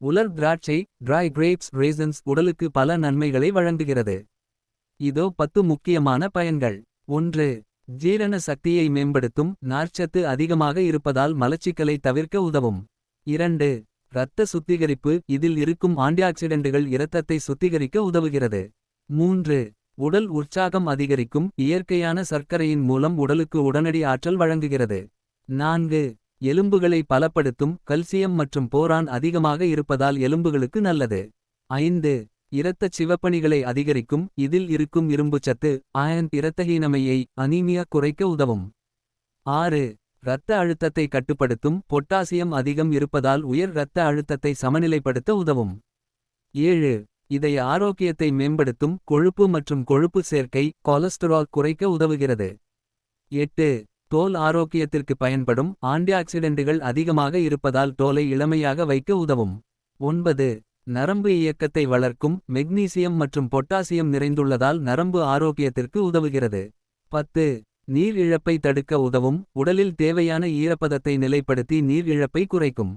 உலர் திராட்சை try grapes raisins உடலுக்கு பல நன்மைகளை வழங்குகிறது. இதோ பத்து முக்கியமான பயன்கள் ஒன்று. ஜீரண சக்தியை மேம்படுத்தும் நார்ச்சத்து அதிகமாக இருப்பதால் மலச்சிக்கலை தவிர்க்க உதவும். இரண்டு. இரத்த சுத்திகரிப்பு இதில் இருக்கும் ஆன்டிஆக்சிடென்ட்டுகள் இரத்தத்தை சுத்திகரிக்க உதவுகிறது. மூன்று. உடல் உற்சாகம் அதிகரிக்கும் இயற்கையான சர்க்கரையின் மூலம் உடலுக்கு உடனடி ஆற்றல் வழங்குகிறது. நான்கு. எலும்புகளை பலப்படுத்தும் கல்சியம் மற்றும் போரான் அதிகமாக இருப்பதால் எலும்புகளுக்கு நல்லது. ஐந்து. இரத்தச் சிவப்பணிகளை அதிகரிக்கும் இதில் இருக்கும் இரும்புச்சத்து அயன் இரத்தஹீனமையை அனீமியா குறைக்க உதவும். ஆறு. இரத்த அழுத்தத்தை கட்டுப்படுத்தும் பொட்டாசியம் அதிகம் இருப்பதால் உயர் இரத்த அழுத்தத்தை சமநிலைப்படுத்த உதவும். ஏழு. இதய ஆரோக்கியத்தை மேம்படுத்தும் கொழுப்பு மற்றும் கொழுப்பு சேர்க்கை கொலஸ்டரால் குறைக்க உதவுகிறது. எட்டு. தோல் ஆரோக்கியத்திற்கு பயன்படும் ஆன்டிஆக்சிடென்ட்டுகள் அதிகமாக இருப்பதால் தோலை இளமையாக வைக்க உதவும். ஒன்பது. நரம்பு இயக்கத்தை வளர்க்கும் மெக்னீசியம் மற்றும் பொட்டாசியம் நிறைந்துள்ளதால் நரம்பு ஆரோக்கியத்திற்கு உதவுகிறது. பத்து. நீர் இழப்பை தடுக்க உதவும் உடலில் தேவையான ஈரப்பதத்தை நிலைப்படுத்தி நீர் இழப்பை குறைக்கும்.